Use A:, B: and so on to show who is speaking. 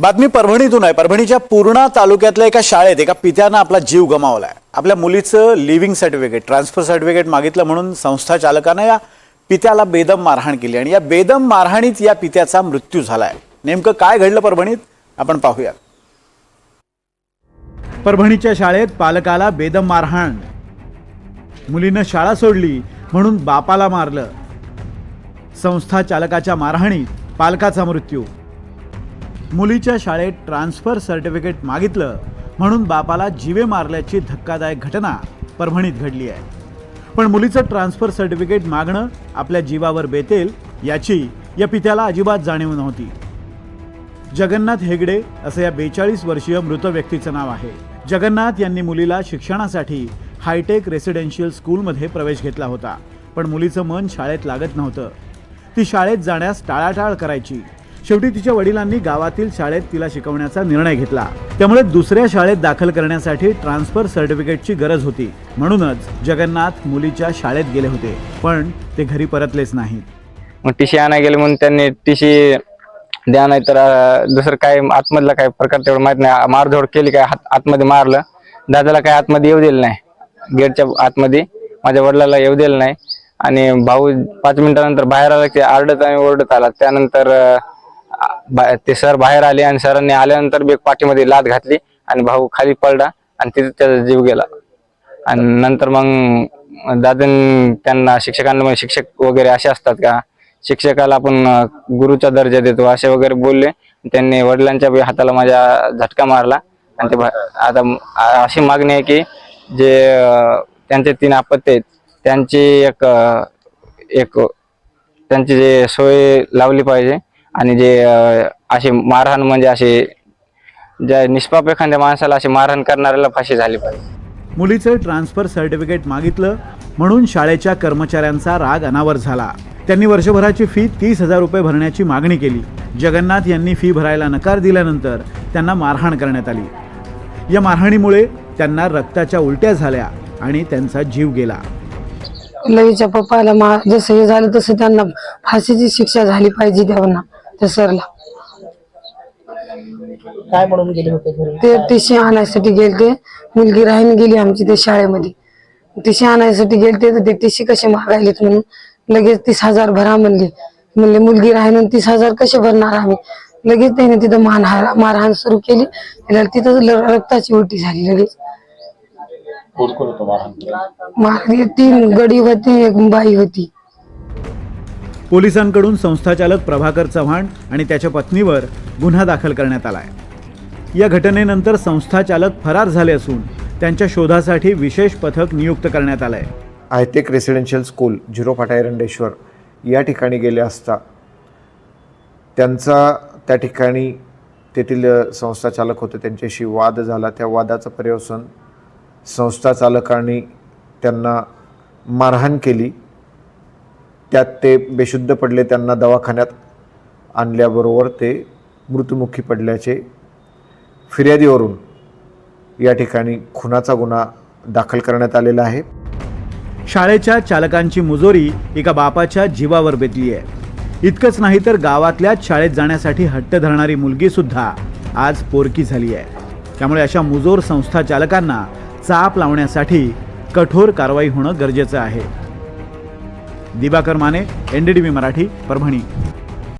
A: बातमी परभणीतून आहे. परभणीच्या पूर्णा तालुक्यातल्या एका शाळेत एका पित्यानं आपला जीव गमावलाय. आपल्या मुलीचं लिव्हिंग सर्टिफिकेट ट्रान्सफर सर्टिफिकेट मागितलं म्हणून संस्था चालकानं या पित्याला बेदम मारहाण केली आणि या बेदम मारहाणीत या पित्याचा मृत्यू झालाय. नेमकं काय घडलं परभणीत? आपण पाहूयात परभणीच्या शाळेत पालकाला बेदम मारहाण. मुलीनं शाळा सोडली म्हणून बापाला मारलं. संस्था चालकाच्या मारहाणीत पालकाचा मृत्यू मुलीच्या शाळेत ट्रान्सफर सर्टिफिकेट मागितलं म्हणून बापाला जीवे मारल्याची धक्कादायक घटना परभणीत घडली आहे. पण मुलीचं ट्रान्सफर सर्टिफिकेट मागणं आपल्या जीवावर बेतेल याची या पित्याला अजिबात जाणीव नव्हती. जगन्नाथ हेगडे असं या बेचाळीस वर्षीय मृत व्यक्तीचं नाव आहे. जगन्नाथ यांनी मुलीला शिक्षणासाठी हायटेक रेसिडेन्शियल स्कूलमध्ये प्रवेश घेतला होता पण मुलीचं मन शाळेत लागत नव्हतं. ती शाळेत जाण्यास टाळाटाळ करायची. शेवटी तिच्या वडिलांनी गावातील शाळेत तिला शिकवण्याचा निर्णय घेतला. त्यामुळे दुसऱ्या शाळेत दाखल करण्यासाठी ट्रान्सफर सर्टिफिकेटची गरज होती. म्हणूनच जगन्नाथ मुलीच्या शाळेत गेले होते पण ते घरी परतलेच नाहीत.
B: मग टीशी आणायला गेले म्हणून त्यांनी टीशी द्या नाही तर अं, दुसरं काय आतमधला काय प्रकार तेवढं माहीत नाही. मारझोड केली काय हात आतमध्ये मारलं. दादाला काय आतमध्ये येऊ दिलं नाही. गेटच्या आतमध्ये माझ्या वडिलाला येऊ दिलं नाही. आणि भाऊ पाच मिनिटानंतर बाहेर आला की आरडत आणि ओरडत आला. त्यानंतर अं, बा- ते सर बाहेर आले आणि सरांनी आल्यानंतर बेग पाठीमध्ये लात घातली आणि भाऊ खाली पडला आणि तिथे त्याचा जीव गेला. आणि नंतर मग दादन त्यांना शिक्षकांना मग शिक्षक वगैरे असे असतात का शिक्षकाला आपण अं, गुरुचा दर्जा देतो असे वगैरे बोलले. त्यांनी वडिलांच्या बी हाताला माझ्या झटका मारला. आणि ते भा- आता म- आ- अशी मागणी आहे की जे अं, त्यांचे तीन अपत्य आहेत त्यांची एक अं, एक त्यांची जे सोय लावली पाहिजे. आणि जे अं, अशी मारहाण म्हणजे असे ज्या निष्पाप एखाद्या माणसाला अशी मारहाण करणाऱ्याला फाशी झाली पाहिजे.
A: मुलीचं ट्रान्सफर सर्टिफिकेट मागितलं म्हणून शाळेच्या कर्मचाऱ्यांचा राग अनावर झाला. त्यांनी वर्षभराची फी तीस हजार रुपये भरण्याची मागणी केली. जगन्नाथ यांनी फी भरायला नकार दिल्यानंतर त्यांना मारहाण करण्यात आली. या मारहाणीमुळे त्यांना रक्ताच्या उलट्या झाल्या आणि त्यांचा जीव गेला.
C: लवीच्या पप्पाला जसं हे झालं तसं त्यांना फाशीची शिक्षा झाली पाहिजे त्यांना त्या सरला.
D: काय म्हणून गेले होते घरी?
C: ते टीसी आणायसाठी गेलते. मुलगी राहीन गेली आमची ते शाळेमध्ये. टीसी आणायसाठी गेलते तर ते टीसी कसे मागायलेत म्हणून लगेच तीस हजार भरा म्हणले. म्हणले मुलगी राहीन तीस हजार कसे भरणार आम्ही? लगेच त्याने तिथं मारहाण मारहाण सुरू केली. तिथं रक्ताची उलटी झाली लगेच.
D: कोण कोण होतो मारहाण?
C: मारली तीन गडी होती एक बाई होती.
A: पोलिसांकडून संस्थाचालक प्रभाकर चव्हाण आणि त्याच्या पत्नीवर गुन्हा दाखल करण्यात आला आहे या घटनेनंतर संस्थाचालक फरार झाले असून त्यांच्या शोधासाठी विशेष पथक नियुक्त करण्यात आलं
E: आहे आयतेक रेसिडेन्शियल स्कूल झिरो फाटायरंडेश्वर या ठिकाणी गेले असता त्यांचा त्या ठिकाणी तेथील संस्थाचालक होते. त्यांच्याशी वाद झाला. त्या वादाचं पर्यवसन संस्थाचालकांनी त्यांना मारहाण केली. त्यात ते बेशुद्ध पडले त्यांना दवाखान्यात आणल्याबरोबर ते मृत्युमुखी पडल्याचे फिर्यादीवरून या ठिकाणी खुनाचा गुन्हा दाखल करण्यात आलेला आहे.
A: शाळेच्या चालकांची मुजोरी एका बापाच्या जीवावर बेतली आहे इतकंच नाही तर गावातल्याच शाळेत जाण्यासाठी हट्ट धरणारी मुलगी सुद्धा आज पोरकी झाली आहे त्यामुळे अशा मुजोर संस्था चालकांना चाप लावण्यासाठी कठोर कारवाई होणं गरजेचं आहे. दिवाकर माने एनडीटीव्ही मराठी परभणी.